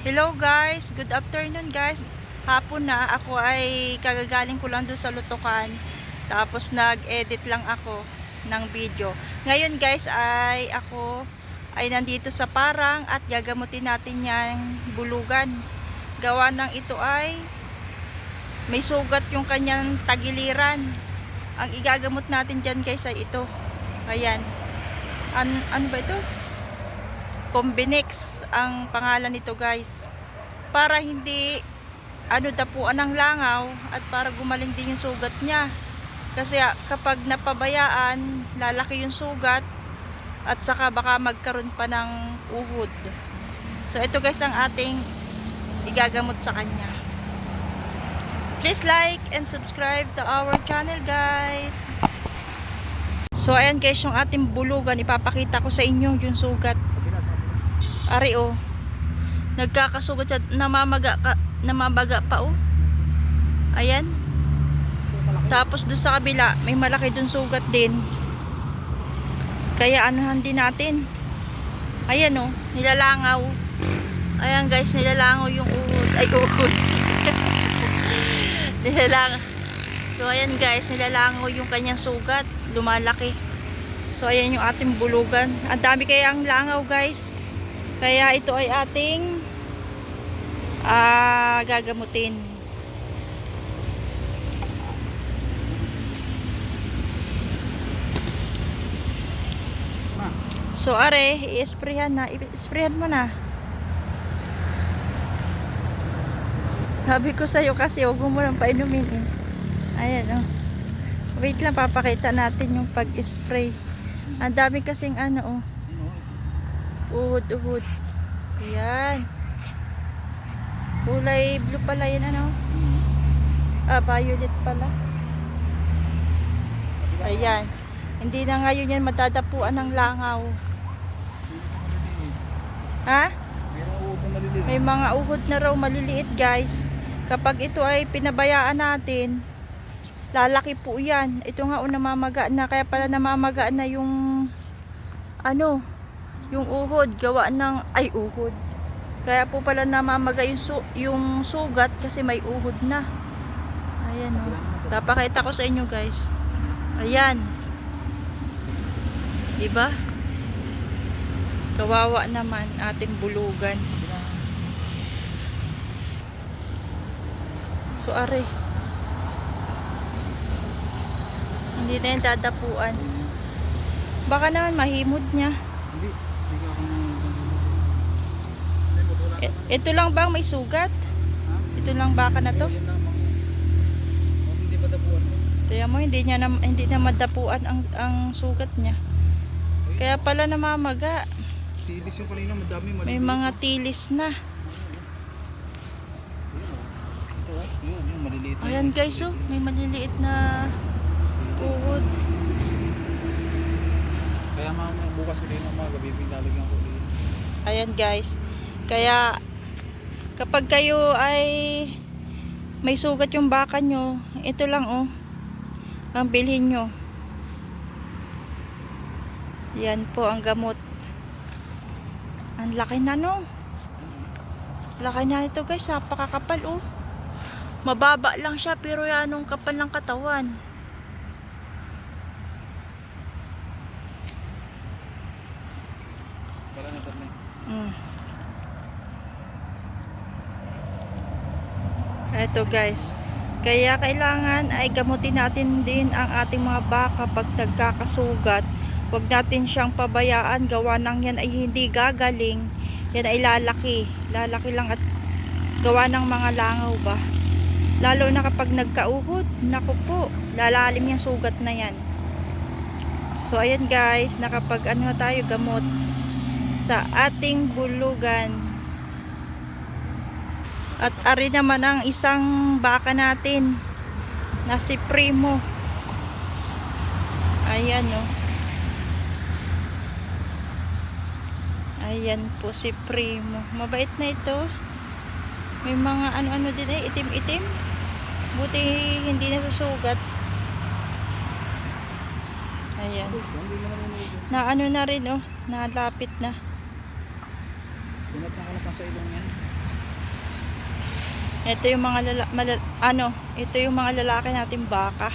Hello guys, good afternoon guys. Hapon na, ako ay kagagaling ko lang doon sa lutukan. Tapos nag-edit lang ako ng video. Ngayon guys ay ako ay nandito sa parang at gagamutin natin yung bulugan. Gawa ng ito ay may sugat yung kanyang tagiliran. Ang igagamot natin dyan guys ay ito. Ayan. An ano ba ito? Combinex ang pangalan nito guys. Para hindi ano dapuan ng langaw at para gumaling din yung sugat niya. Kasi ah, kapag napabayaan lalaki yung sugat at saka baka magkaroon pa ng uhod. So ito guys ang ating igagamot sa kanya. Please like and subscribe to our channel guys. So ayan guys yung ating bulugan. Ipapakita ko sa inyo yung sugat Ari oh. Nagkakasugat siya. Namamaga, ka, namabaga pa oh. Ayan. Tapos doon sa kabila, may malaki doon sugat din. Kaya anuhan din natin. Ayan oh, nilalangaw. Ayan guys, nilalangaw yung uhod. Ay, uhod. nilalangaw. So ayan guys, nilalangaw yung kanyang sugat. Lumalaki. So ayan yung ating bulugan. Ang dami kaya ang langaw guys. Kaya ito ay ating ah, gagamutin. So are, i-sprayhan na. I-sprayhan mo na. Sabi ko sa'yo kasi huwag mo lang painumin eh. Ayan oh. Wait lang, papakita natin yung pag-spray. Ang dami kasing ano oh. Uhod, uhod. Ayan. Kulay blue pala yun, ano? Ah, violet pala. Ayan. Hindi na ngayon yan matatapuan ng langaw. Ha? May mga uhod na raw maliliit, guys. Kapag ito ay pinabayaan natin, lalaki po yan. Ito nga o namamaga na. Kaya pala namamaga na yung ano, yung uhod gawa ng ay uhod. Kaya po pala namamaga yung, su, yung sugat kasi may uhod na. Ayan o papakita ko sa inyo guys. Ayan. Diba? Kawawa naman ating bulugan. So are. Hindi na yung dadapuan. Baka naman mahimod niya. Hindi. I- Ito lang ba ang may sugat? Ito lang baka na to? Dapuan mo. Hindi niya na, hindi na madapuan ang ang sugat niya. Kaya pala namamaga. Tilis yung kanina, madami. May mga tilis na. Ayan guys oh, may maliliit na uhod. Ng mga gabi, lalagyan ko ulit. Ayan guys. Kaya kapag kayo ay may sugat yung baka nyo, ito lang oh. Ang bilhin nyo. Yan po ang gamot. Ang laki na no. Laki na ito guys, napakakapal oh. Mababa lang siya pero yan anong kapal ng katawan. Para na tatlo. Mm. Ito guys. Kaya kailangan ay gamutin natin din ang ating mga baka pag nagkakasugat. Huwag natin siyang pabayaan. Gawa ng yan ay hindi gagaling. Yan ay lalaki. Lalaki lang at gawa ng mga langaw ba. Lalo na kapag nagkauhod. Naku po. Lalalim yung sugat na yan. So ayan guys. Nakapag ano tayo gamot sa ating bulugan. At ari naman ang isang baka natin na si Primo. Ayan o. Ayan po si Primo. Mabait na ito. May mga ano-ano din eh, itim-itim. Buti hindi nasusugat. Ayan. Na ano na rin oh, nalapit na. Pa sa ilong yan. Ito yung mga lala, malal- ano, ito yung mga lalaki nating baka.